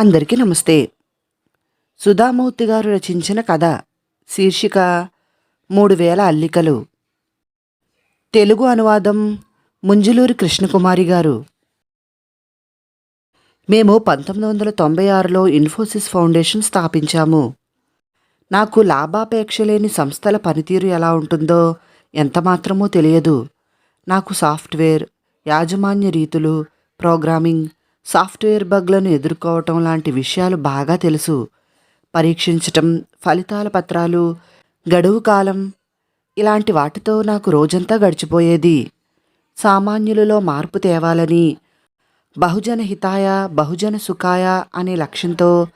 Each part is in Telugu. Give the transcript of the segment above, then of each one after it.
అందరికీ నమస్తే. సుధామూర్తి గారు రచించిన కథ శీర్షిక మూడు వేల అల్లికలు. తెలుగు అనువాదం ముంజులూరి కృష్ణకుమారి గారు. మేము పంతొమ్మిది వందల తొంభై ఆరులో ఇన్ఫోసిస్ ఫౌండేషన్ స్థాపించాము. నాకు లాభాపేక్ష లేని సంస్థల పనితీరు ఎలా ఉంటుందో ఎంతమాత్రమో తెలియదు. నాకు సాఫ్ట్వేర్ యాజమాన్య రీతులు ప్రోగ్రామింగ్ సాఫ్ట్వేర్ బగ్లను ఎదుర్కోవటం లాంటి విషయాలు బాగా తెలుసు. పరీక్షించటం ఫలితాల పత్రాలు గడువు కాలం ఇలాంటి వాటితో నాకు రోజంతా గడిచిపోయేది. సామాన్యులలో మార్పు తేవాలని బహుజన హితాయ బహుజన సుఖాయ అనే లక్ష్యంతో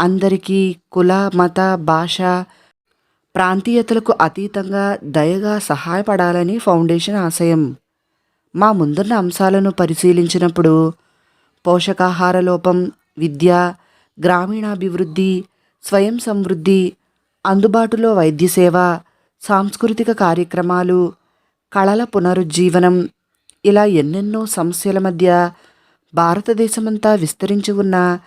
అందరికీ కుల మత భాష ప్రాంతీయతలకు అతీతంగా దయగా సహాయపడాలని ఫౌండేషన్ ఆశయం. మా ముందున్న అంశాలను పరిశీలించినప్పుడు పోషకాహార లోపం విద్య గ్రామీణాభివృద్ధి స్వయం సమృద్ధి అందుబాటులో వైద్య సేవ సాంస్కృతిక కార్యక్రమాలు కళల పునరుజ్జీవనం ఇలా ఎన్నెన్నో సమస్యల మధ్య భారతదేశమంతా విస్తరించి ఉన్న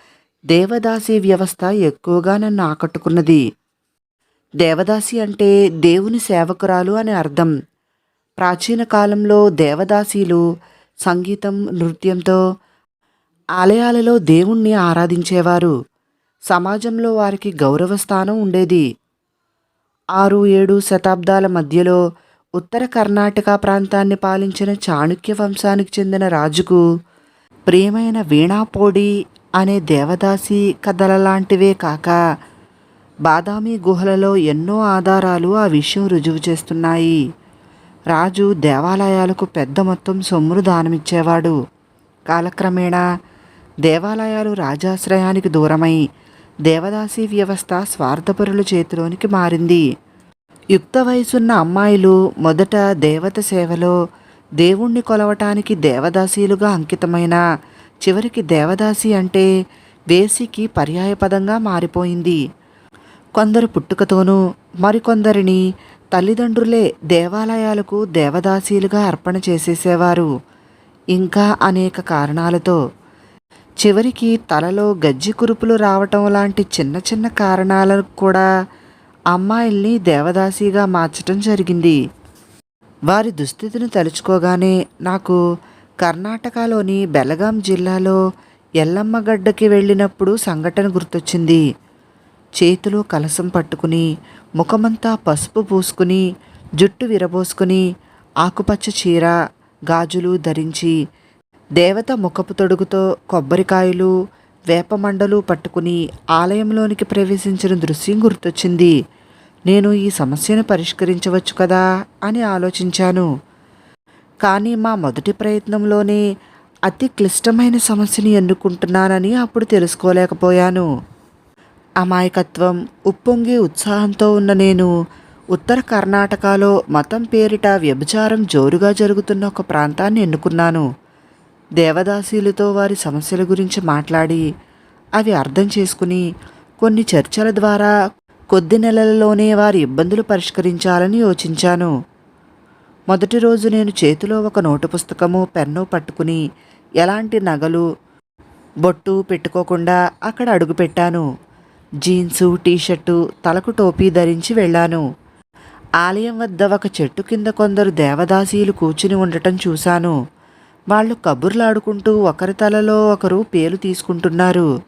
దేవదాసి వ్యవస్థ ఎక్కువగా నన్ను ఆకట్టుకున్నది. దేవదాసి అంటే దేవుని సేవకురాలు అని అర్థం. ప్రాచీన కాలంలో దేవదాసీలు సంగీతం నృత్యంతో ఆలయాలలో దేవుణ్ణి ఆరాధించేవారు. సమాజంలో వారికి గౌరవ స్థానం ఉండేది. ఆరు ఏడు శతాబ్దాల మధ్యలో ఉత్తర కర్ణాటక ప్రాంతాన్ని పాలించిన చాణుక్య వంశానికి చెందిన రాజుకు ప్రియమైన వీణాపోడి అనే దేవదాసి కథల లాంటివే కాక బాదామి గుహలలో ఎన్నో ఆధారాలు ఆ విషయం రుజువు చేస్తున్నాయి. రాజు దేవాలయాలకు పెద్ద మొత్తం సొమ్మును దానమిచ్చేవాడు. కాలక్రమేణా దేవాలయాలు రాజాశ్రయానికి దూరమై దేవదాసి వ్యవస్థ స్వార్థపరుల చేతిలోనికి మారింది. యుక్త వయసున్న అమ్మాయిలు మొదట దేవత సేవలో దేవుణ్ణి కొలవటానికి దేవదాసీలుగా అంకితమైన చివరికి దేవదాసి అంటే వేసికి పర్యాయపదంగా మారిపోయింది. కొందరు పుట్టుకతోనూ మరికొందరిని తల్లిదండ్రులే దేవాలయాలకు దేవదాసీలుగా అర్పణ చేసేసేవారు. ఇంకా అనేక కారణాలతో చివరికి తలలో గజ్జి కురుపులు రావటం లాంటి చిన్న చిన్న కారణాలకు కూడా అమ్మాయిల్ని దేవదాసిగా మార్చటం జరిగింది. వారి దుస్థితిని తలుచుకోగానే నాకు కర్ణాటకలోని బెలగాం జిల్లాలో ఎల్లమ్మగడ్డకి వెళ్ళినప్పుడు సంఘటన గుర్తొచ్చింది. చేతిలో కలసం పట్టుకుని ముఖమంతా పసుపు పూసుకుని జుట్టు విరబోసుకుని ఆకుపచ్చ చీర గాజులు ధరించి దేవత ముఖపు తొడుగుతో కొబ్బరికాయలు వేపమండలు పట్టుకుని ఆలయంలోనికి ప్రవేశించిన దృశ్యం గుర్తొచ్చింది. నేను ఈ సమస్యను పరిష్కరించవచ్చు కదా? అని ఆలోచించాను. కానీ మా మొదటి ప్రయత్నంలోనే అతి క్లిష్టమైన సమస్యని ఎన్నుకుంటున్నానని అప్పుడు తెలుసుకోలేకపోయాను. అమాయకత్వం ఉప్పొంగి ఉత్సాహంతో ఉన్న నేను ఉత్తర కర్ణాటకలో మతం పేరిట వ్యభిచారం జోరుగా జరుగుతున్న ఒక ప్రాంతాన్ని ఎన్నుకున్నాను. దేవదాసీలతో వారి సమస్యల గురించి మాట్లాడి అవి అర్థం చేసుకుని కొన్ని చర్చల ద్వారా కొద్ది నెలలలోనే వారి ఇబ్బందులు పరిష్కరించాలని యోచించాను. మొదటి రోజు నేను చేతిలో ఒక నోటు పుస్తకము పెన్ను పట్టుకుని ఎలాంటి నగలు బొట్టు పెట్టుకోకుండా అక్కడ అడుగుపెట్టాను జీన్సు టీషర్టు తలకు టోపీ ధరించి వెళ్ళాను. ఆలయం వద్ద ఒక చెట్టు కింద కొందరు దేవదాసీలు కూర్చుని ఉండటం చూశాను. వాళ్ళు కబుర్లాడుకుంటూ ఒకరి తలలో ఒకరు పేలు తీసుకుంటున్నారు.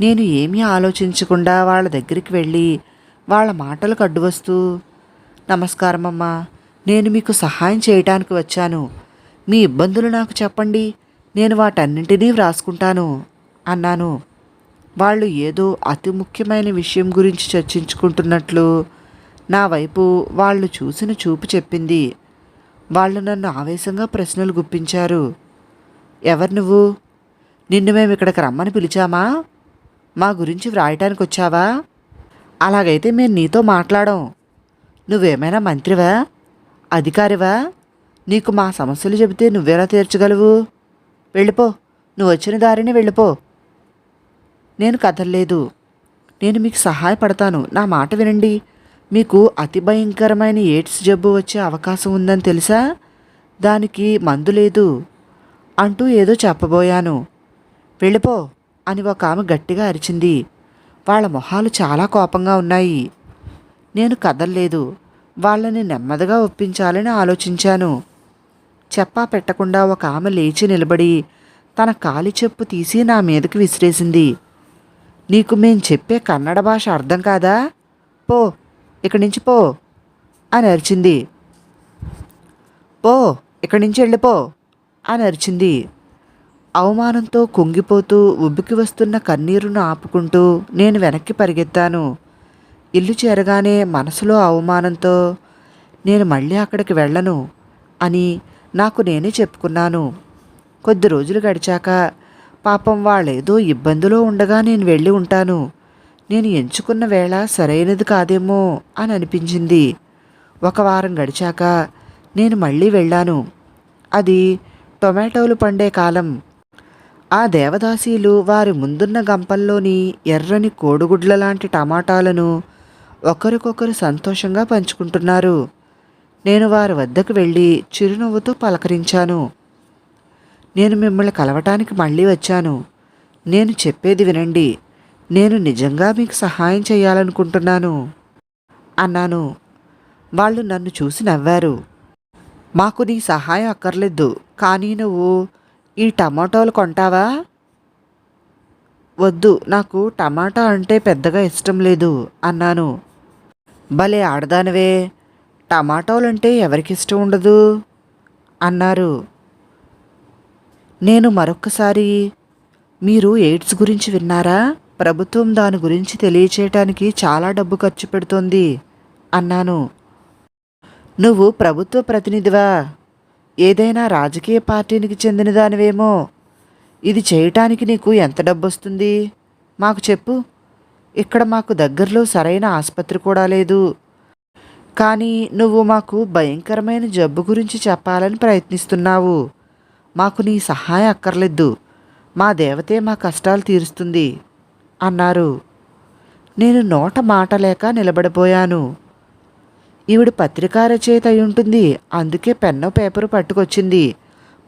నేను ఏమీ ఆలోచించకుండా వాళ్ళ దగ్గరికి వెళ్ళి వాళ్ళ మాటలకు అడ్డు వస్తూ నమస్కారం అమ్మా నేను మీకు సహాయం చేయటానికి వచ్చాను. మీ ఇబ్బందులు నాకు చెప్పండి నేను వాటన్నింటినీ వ్రాసుకుంటాను అన్నాను. వాళ్ళు ఏదో అతి ముఖ్యమైన విషయం గురించి చర్చించుకుంటున్నట్లు నా వైపు వాళ్ళు చూసిన చూపు చెప్పింది. వాళ్ళు నన్ను ఆవేశంగా ప్రశ్నలు గుప్పించారు. ఎవరు నువ్వు? నిన్ను మేము ఇక్కడికి రమ్మని పిలిచామా? మా గురించి వ్రాయటానికి వచ్చావా అలాగైతే మేము నీతో మాట్లాడం. నువ్వేమైనా మంత్రివా? అధికారివా? నీకు మా సమస్యలు చెబితే నువ్వేలా తీర్చగలవు? వెళ్ళిపో. నువ్వు వచ్చిన దారిని వెళ్ళిపో. నేను కదలలేదు. నేను మీకు సహాయపడతాను. నా మాట వినండి. మీకు అతి భయంకరమైన ఎయిడ్స్ జబ్బు వచ్చే అవకాశం ఉందని తెలుసా? దానికి మందు లేదు అంటూ ఏదో చెప్పబోయాను. వెళ్ళిపో అని ఒక ఆమె గట్టిగా అరిచింది. వాళ్ళ మొహాలు చాలా కోపంగా ఉన్నాయి. నేను కదల్లేదు. వాళ్ళని నెమ్మదిగా ఒప్పించాలని ఆలోచించాను. చెప్పా పెట్టకుండా ఒక ఆమె లేచి నిలబడి తన కాలి చెప్పు తీసి నా మీదకి విసిరేసింది. నీకు మేం చెప్పే కన్నడ భాష అర్థం కాదా? పో ఇక్కడి నుంచి పో అని అరిచింది. పో ఇక్కడి నుంచి వెళ్ళిపో అని అరిచింది. అవమానంతో కుంగిపోతూ ఉబ్బికి వస్తున్న కన్నీరును ఆపుకుంటూ నేను వెనక్కి పరిగెత్తాను. ఇల్లు చేరగానే మనసులో అవమానంతో నేను మళ్ళీ అక్కడికి వెళ్ళను అని నాకు నేనే చెప్పుకున్నాను. కొద్ది రోజులు గడిచాక పాపం వాళ్ళేదో ఇబ్బందిలో ఉండగా నేను వెళ్ళి ఉంటాను. నేను ఎంచుకున్న వేళ సరైనది కాదేమో అని అనిపించింది. ఒక వారం గడిచాక నేను మళ్ళీ వెళ్ళాను. అది టొమాటోలు పండే కాలం. ఆ దేవదాసీలు వారి ముందున్న గంపల్లోని ఎర్రని కోడిగుడ్ల లాంటి టమాటాలను ఒకరికొకరు సంతోషంగా పంచుకుంటున్నారు. నేను వారి వద్దకు వెళ్ళి చిరునవ్వుతో పలకరించాను. నేను మిమ్మల్ని కలవటానికి మళ్ళీ వచ్చాను. నేను చెప్పేది వినండి. నేను నిజంగా మీకు సహాయం చేయాలనుకుంటున్నాను. అన్నాను. వాళ్ళు నన్ను చూసి నవ్వారు. మాకు నీ సహాయం అక్కర్లేదు కానీ నువ్వు ఈ టమాటోలు కొంటావా? వద్దు నాకు టమాటా అంటే పెద్దగా ఇష్టం లేదు అన్నాను. భలే ఆడదానివే టమాటోలంటే ఎవరికి ఇష్టం ఉండదు? అన్నారు. నేను మరొక్కసారి మీరు ఎయిడ్స్ గురించి విన్నారా? ప్రభుత్వం దాని గురించి తెలియచేయటానికి చాలా డబ్బు ఖర్చు పెడుతోంది అన్నాను. నువ్వు ప్రభుత్వ ప్రతినిధివా? ఏదైనా రాజకీయ పార్టీనికి చెందిన దానివేమో. ఇది చేయటానికి నీకు ఎంత డబ్బు వస్తుంది మాకు చెప్పు. ఇక్కడ మాకు దగ్గరలో సరైన ఆసుపత్రి కూడా లేదు. కానీ నువ్వు మాకు భయంకరమైన జబ్బు గురించి చెప్పాలని ప్రయత్నిస్తున్నావు. మాకు నీ సహాయం అక్కర్లేదు. మా దేవతే మా కష్టాలు తీరుస్తుంది. అన్నారు. నేను నోట మాట లేక నిలబడిపోయాను. ఈవిడ పత్రికా రచయిత అయి ఉంటుంది అందుకే పెన్ను పేపరు పట్టుకొచ్చింది.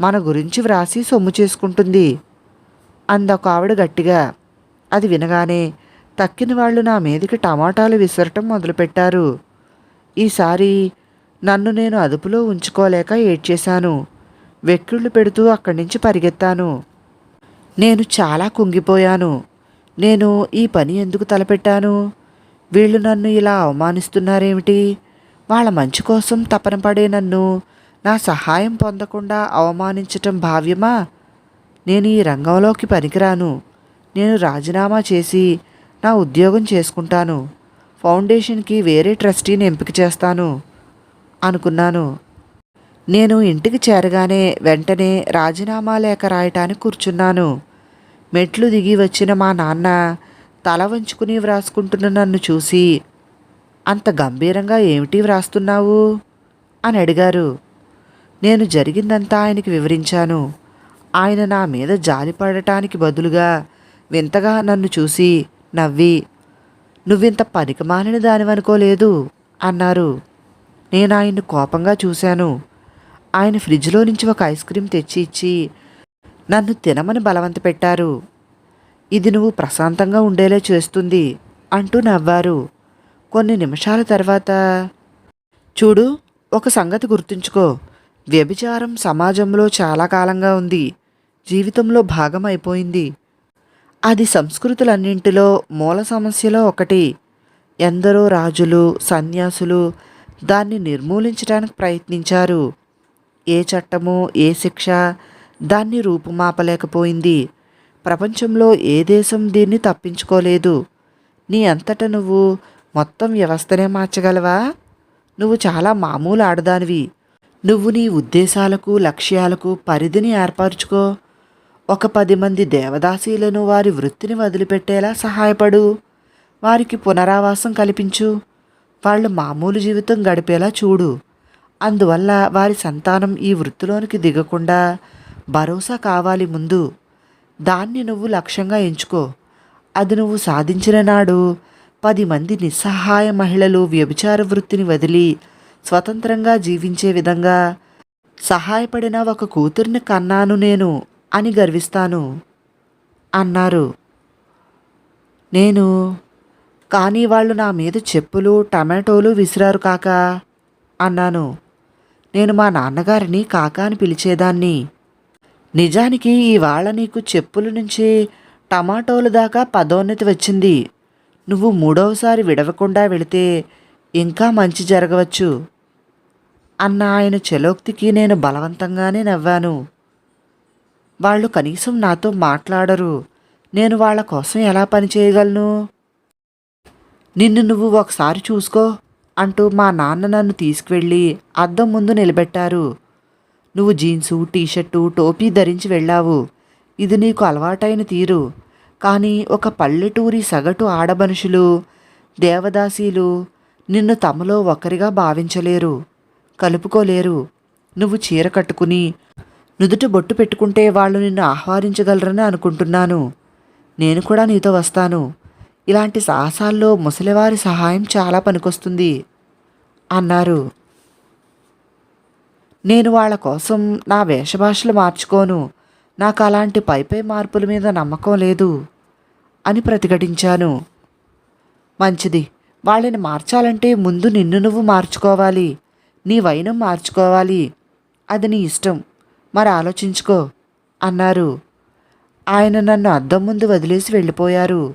మన గురించి వ్రాసి సొమ్ము చేసుకుంటుంది. అందొక ఆవిడ గట్టిగా అది వినగానే తక్కిన వాళ్ళు నా మీదకి టమాటాలు విసరటం మొదలుపెట్టారు. ఈసారి నన్ను నేను అదుపులో ఉంచుకోలేక ఏడ్చేశాను. వెక్కిళ్ళు పెడుతూ అక్కడి నుంచి పరిగెత్తాను. నేను చాలా కుంగిపోయాను. నేను ఈ పని ఎందుకు తలపెట్టాను? వీళ్ళు నన్ను ఇలా అవమానిస్తున్నారేమిటి? వాళ్ళ మంచి కోసం తపన పడే నన్ను నా సహాయం పొందకుండా అవమానించటం భావ్యమా? నేను ఈ రంగంలోకి పనికిరాను. నేను రాజీనామా చేసి నా ఉద్యోగం చేసుకుంటాను. ఫౌండేషన్కి వేరే ట్రస్టీని ఎంపిక చేస్తాను అనుకున్నాను. నేను ఇంటికి చేరగానే వెంటనే రాజీనామా లేఖ రాయటానికి కూర్చున్నాను. మెట్లు దిగి వచ్చిన మా నాన్న తల వంచుకుని వ్రాసుకుంటున్న నన్ను చూసి అంత గంభీరంగా ఏమిటి వ్రాస్తున్నావు? అని అడిగారు. నేను జరిగిందంతా ఆయనకి వివరించాను. ఆయన నా మీద జాలిపడటానికి బదులుగా వింతగా నన్ను చూసి నవ్వి నువ్వింత పనికిమాలిన దానివనుకోలేదు అన్నారు. నేను ఆయన్ని కోపంగా చూశాను. ఆయన ఫ్రిడ్జ్లో నుంచి ఒక ఐస్ క్రీం తెచ్చి ఇచ్చి నన్ను తినమని బలవంత పెట్టారు ఇది నువ్వు ప్రశాంతంగా ఉండేలా చేస్తుంది అంటూ నవ్వారు. కొన్ని నిమిషాల తర్వాత చూడు ఒక సంగతి గుర్తుంచుకో. వ్యభిచారం సమాజంలో చాలా కాలంగా ఉంది. జీవితంలో భాగం అయిపోయింది. అది సంస్కృతులన్నింటిలో మూల సమస్యలో ఒకటి. ఎందరో రాజులు సన్యాసులు దాన్ని నిర్మూలించడానికి ప్రయత్నించారు. ఏ చట్టము ఏ శిక్ష దాన్ని రూపుమాపలేకపోయింది. ప్రపంచంలో ఏ దేశం దీన్ని తప్పించుకోలేదు. నీ అంతట నువ్వు మొత్తం వ్యవస్థనే మార్చగలవా? నువ్వు చాలా మామూలు ఆడదానివి నువ్వు నీ ఉద్దేశాలకు లక్ష్యాలకు పరిధిని ఏర్పరచుకో. ఒక పది మంది దేవదాసీలను వారి వృత్తిని వదిలిపెట్టేలా సహాయపడు. వారికి పునరావాసం కల్పించు. వాళ్ళు మామూలు జీవితం గడిపేలా చూడు. అందువల్ల వారి సంతానం ఈ వృత్తిలోనికి దిగకుండా భరోసా కావాలి ముందు. దాన్ని నువ్వు లక్ష్యంగా ఎంచుకో. అది నువ్వు సాధించిన నాడు పది మంది నిస్సహాయ మహిళలు వ్యభిచార వృత్తిని వదిలి స్వతంత్రంగా జీవించే విధంగా సహాయపడిన ఒక కూతుర్ని కన్నాను నేను అని గర్విస్తాను. అన్నారు. నేను కానీ వాళ్ళు నా మీద చెప్పులు టమాటోలు విసిరారు కాక అన్నాను. నేను మా నాన్నగారిని కాకా అని పిలిచేదాన్ని. నిజానికి ఇవాళ నీకు చెప్పుల నుంచి టమాటోల దాకా పదోన్నతి వచ్చింది. నువ్వు మూడవసారి విడవకుండా వెళితే ఇంకా మంచి జరగవచ్చు. అన్న ఆయన చెలోక్తికి నేను బలవంతంగానే నవ్వాను. వాళ్ళు కనీసం నాతో మాట్లాడరు. నేను వాళ్ళ కోసం ఎలా పని చేయగలను? నిన్ను నువ్వు ఒకసారి చూసుకో అంటూ మా నాన్న నన్ను తీసుకువెళ్ళి అద్దం ముందు నిలబెట్టారు. నువ్వు జీన్సు టీషర్టు టోపీ ధరించి వెళ్ళావు. ఇది నీకు అలవాటైన తీరు. కానీ ఒక పల్లెటూరి సగటు ఆడమనుషులు దేవదాసీలు నిన్ను తమలో ఒకరిగా భావించలేరు కలుపుకోలేరు. నువ్వు చీర కట్టుకుని నుదుట బొట్టు పెట్టుకుంటే వాళ్ళు నిన్ను ఆహ్వానించగలరని అనుకుంటున్నాను. నేను కూడా నీతో వస్తాను. ఇలాంటి సాహసాల్లో ముసలివారి సహాయం చాలా పనికొస్తుంది అన్నారు. నేను వాళ్ళ కోసం నా వేషభాషలు మార్చుకోను. నాకు అలాంటి పైపై మార్పుల మీద నమ్మకం లేదు అని ప్రతిఘటించాను. మంచిది. వాళ్ళని మార్చాలంటే ముందు నిన్ను నువ్వు మార్చుకోవాలి. నీ వైనం మార్చుకోవాలి. అది నీ ఇష్టం. మరి ఆలోచించుకో అన్నారు. ఆయన నన్ను అద్దం ముందు వదిలేసి వెళ్ళిపోయారు.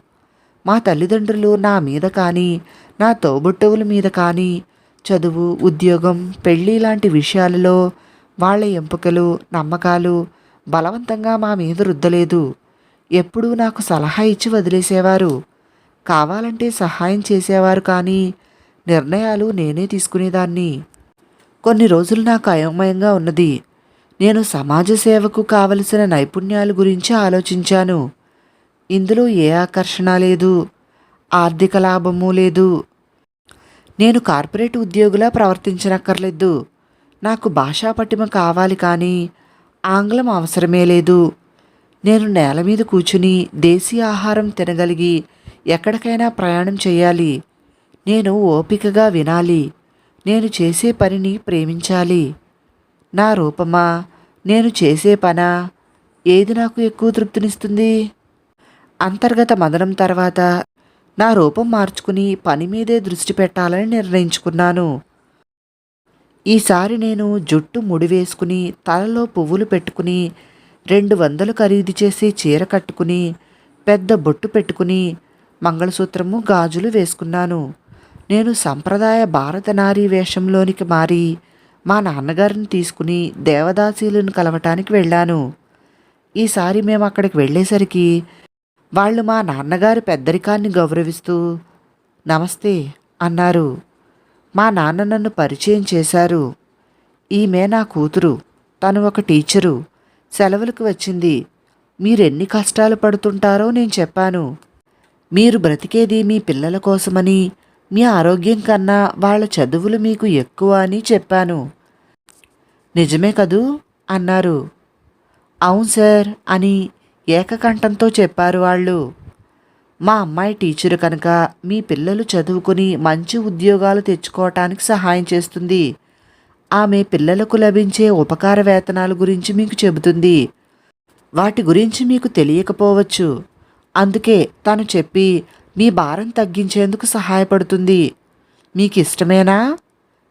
మా తల్లిదండ్రులు నా మీద కానీ నా తోబుట్టవుల మీద కానీ చదువు ఉద్యోగం పెళ్ళి లాంటి విషయాలలో వాళ్ళ ఎంపికలు నమ్మకాలు బలవంతంగా మా మీద రుద్దలేదు. ఎప్పుడూ నాకు సలహా ఇచ్చి వదిలేసేవారు. కావాలంటే సహాయం చేసేవారు కానీ నిర్ణయాలు నేనే తీసుకునేదాన్ని. కొన్ని రోజులు నాకు అయోమయంగా ఉన్నది. నేను సమాజ సేవకు కావలసిన నైపుణ్యాల గురించి ఆలోచించాను. ఇందులో ఏ ఆకర్షణ లేదు ఆర్థిక లాభము లేదు నేను కార్పొరేట్ ఉద్యోగులా ప్రవర్తించనక్కర్లేదు. నాకు భాషా పట్టిమ కావాలి కానీ ఆంగ్లం అవసరమే లేదు. నేను నేల మీద కూర్చుని దేశీయ ఆహారం తినగలిగి ఎక్కడికైనా ప్రయాణం చేయాలి. నేను ఓపికగా వినాలి. నేను చేసే పనిని ప్రేమించాలి. నా రూపమా? నేను చేసే పనా? ఏది నాకు ఎక్కువ తృప్తినిస్తుంది? అంతర్గత మదనం తర్వాత నా రూపం మార్చుకుని పని మీదే దృష్టి పెట్టాలని నిర్ణయించుకున్నాను. ఈసారి నేను జుట్టు ముడివేసుకుని తలలో పువ్వులు పెట్టుకుని రెండు వందలు ఖరీదు చేసి చీర కట్టుకుని పెద్ద బొట్టు పెట్టుకుని మంగళసూత్రము గాజులు వేసుకున్నాను. నేను సంప్రదాయ భారత నారీ వేషంలోనికి మారి మా నాన్నగారిని తీసుకుని దేవదాసీలను కలవటానికి వెళ్ళాను. ఈసారి మేము అక్కడికి వెళ్ళేసరికి వాళ్ళు మా నాన్నగారి పెద్దరికాన్ని గౌరవిస్తూ నమస్తే అన్నారు. మా నాన్న నన్ను పరిచయం చేశారు. ఈమె నా కూతురు తను ఒక టీచరు. సెలవులకు వచ్చింది. మీరెన్ని కష్టాలు పడుతుంటారో నేను చెప్పాను. మీరు బ్రతికేది మీ పిల్లల కోసమని మీ ఆరోగ్యం కన్నా వాళ్ళ చదువులు మీకు ఎక్కువ అని చెప్పాను. నిజమే కదూ? అన్నారు. అవును సార్ అని ఏకకంఠంతో చెప్పారు వాళ్ళు. మా అమ్మాయి టీచరు కనుక మీ పిల్లలు చదువుకుని మంచి ఉద్యోగాలు తెచ్చుకోవటానికి సహాయం చేస్తుంది. ఆమె పిల్లలకు లభించే ఉపకార వేతనాల గురించి మీకు చెబుతుంది. వాటి గురించి మీకు తెలియకపోవచ్చు. అందుకే తను చెప్పి మీ భారం తగ్గించేందుకు సహాయపడుతుంది. మీకు ఇష్టమేనా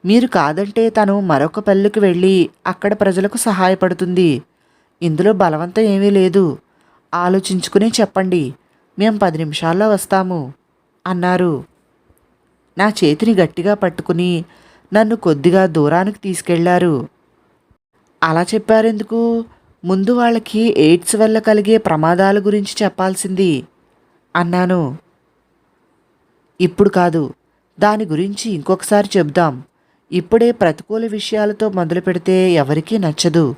మీరు కాదంటే తను మరొక పల్లెకు వెళ్ళి అక్కడ ప్రజలకు సహాయపడుతుంది. ఇందులో బలవంతం ఏమీ లేదు. ఆలోచించుకునే చెప్పండి. మేం పది నిమిషాల్లో వస్తాము అన్నారు. నా చేతిని గట్టిగా పట్టుకుని నన్ను కొద్దిగా దూరానికి తీసుకెళ్ళారు. అలా చెప్పారెందుకు? ముందు వాళ్ళకి ఎయిడ్స్ వల్ల కలిగే ప్రమాదాల గురించి చెప్పాల్సింది అన్నాను. ఇప్పుడు కాదు దాని గురించి ఇంకొకసారి చెబుదాం. ఇప్పుడే ప్రతికూల విషయాలతో మొదలు పెడితే ఎవరికీ నచ్చదు.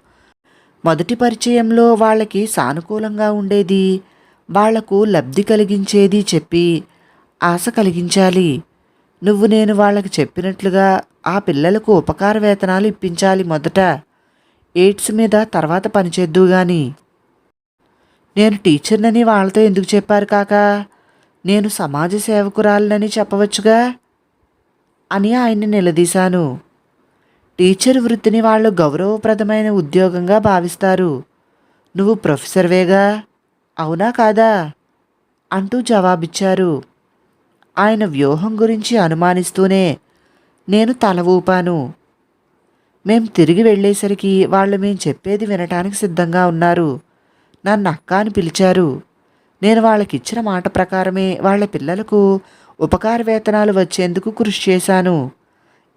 మొదటి పరిచయంలో వాళ్ళకి సానుకూలంగా ఉండేది. వాళ్ళకు లబ్ధి కలిగించేది చెప్పి ఆశ కలిగించాలి. నువ్వు నేను వాళ్ళకి చెప్పినట్లుగా ఆ పిల్లలకు ఉపకార వేతనాలు ఇప్పించాలి మొదట. ఎయిడ్స్ మీద తర్వాత పనిచేద్దు గాని. నేను టీచర్నని వాళ్ళతో ఎందుకు చెప్పారు కాక? నేను సమాజ సేవకురాలనని చెప్పవచ్చుగా? అని ఆయన్ని నిలదీశాను. టీచర్ వృత్తిని వాళ్ళు గౌరవప్రదమైన ఉద్యోగంగా భావిస్తారు. నువ్వు ప్రొఫెసర్వేగా అవునా కాదా? అంటూ జవాబిచ్చారు. ఆయన వ్యూహం గురించి అనుమానిస్తూనే నేను తల ఊపాను. మేం తిరిగి వెళ్ళేసరికి వాళ్ళు మేం చెప్పేది వినటానికి సిద్ధంగా ఉన్నారు. నన్ను అక్క అని పిలిచారు. నేను వాళ్ళకిచ్చిన మాట ప్రకారమే వాళ్ళ పిల్లలకు ఉపకార వేతనాలు వచ్చేందుకు కృషి చేశాను.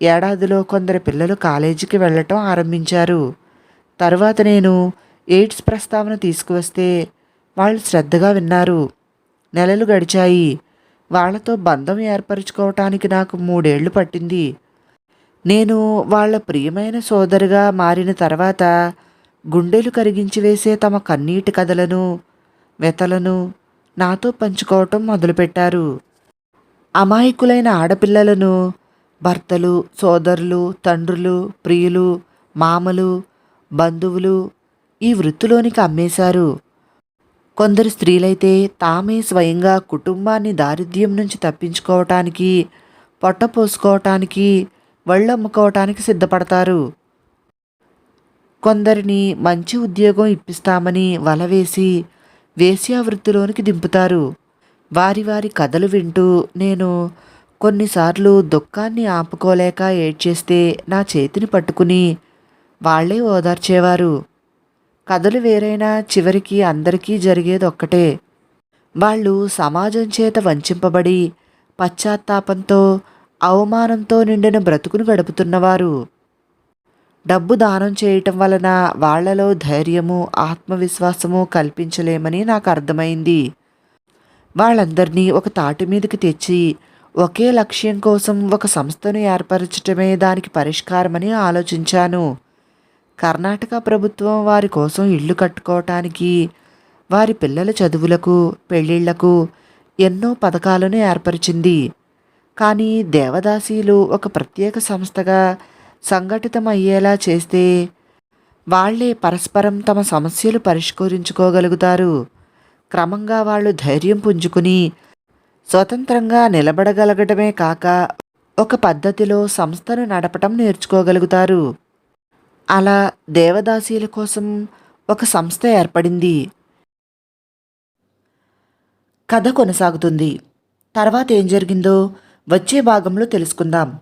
ఏడాదిలో కొందరు పిల్లలు కాలేజీకి వెళ్ళటం ఆరంభించారు. తర్వాత నేను ఎయిడ్స్ ప్రస్తావన తీసుకువస్తే వాళ్ళు శ్రద్ధగా విన్నారు. నెలలు గడిచాయి. వాళ్ళతో బంధం ఏర్పరచుకోవటానికి నాకు మూడేళ్ళు పట్టింది. నేను వాళ్ళ ప్రియమైన సోదరుగా మారిన తర్వాత గుండెలు కరిగించి వేసే తమ కన్నీటి కథలను వెతలను నాతో పంచుకోవటం మొదలుపెట్టారు. అమాయకులైన ఆడపిల్లలను భర్తలు సోదరులు తండ్రులు ప్రియులు మామలు బంధువులు ఈ వృత్తిలోనికి అమ్మేశారు. కొందరు స్త్రీలైతే తామే స్వయంగా కుటుంబాన్ని దారిద్ర్యం నుంచి తప్పించుకోవటానికి పొట్ట పోసుకోవటానికి వళ్ళు అమ్ముకోవటానికి సిద్ధపడతారు. కొందరిని మంచి ఉద్యోగం ఇప్పిస్తామని వలవేసి వేశ్యావృత్తిలోనికి దింపుతారు. వారి వారి కథలు వింటూ నేను కొన్నిసార్లు దుఃఖాన్ని ఆపుకోలేక ఏడ్చేస్తే నా చేతిని పట్టుకుని వాళ్ళే ఓదార్చేవారు. కథలు వేరైనా చివరికి అందరికీ జరిగేది ఒక్కటే వాళ్ళు సమాజం చేత వంచింపబడి పశ్చాత్తాపంతో అవమానంతో నిండిన బ్రతుకును గడుపుతున్నవారు. డబ్బు దానం చేయటం వలన వాళ్ళలో ధైర్యము ఆత్మవిశ్వాసము కల్పించలేమని నాకు అర్థమైంది. వాళ్ళందరినీ ఒక తాటి మీదకి తెచ్చి ఒకే లక్ష్యం కోసం ఒక సంస్థను ఏర్పరచటమే దానికి పరిష్కారమని ఆలోచించాను. కర్ణాటక ప్రభుత్వం వారి కోసం ఇల్లు కట్టుకోవటానికి వారి పిల్లల చదువులకు పెళ్ళిళ్ళకు ఎన్నో పథకాలను ఏర్పరిచింది. కానీ దేవదాసీలు ఒక ప్రత్యేక సంస్థగా సంఘటితమయ్యేలా చేస్తే వాళ్ళే పరస్పరం తమ సమస్యలు పరిష్కరించుకోగలుగుతారు. క్రమంగా వాళ్ళు ధైర్యం పుంజుకుని స్వతంత్రంగా నిలబడగలగడమే కాక ఒక పద్ధతిలో సంస్థను నడపటం నేర్చుకోగలుగుతారు. అలా దేవదాసీల కోసం ఒక సంస్థ ఏర్పడింది. కథ కొనసాగుతుంది. తర్వాత ఏం జరిగిందో వచ్చే భాగంలో తెలుసుకుందాం.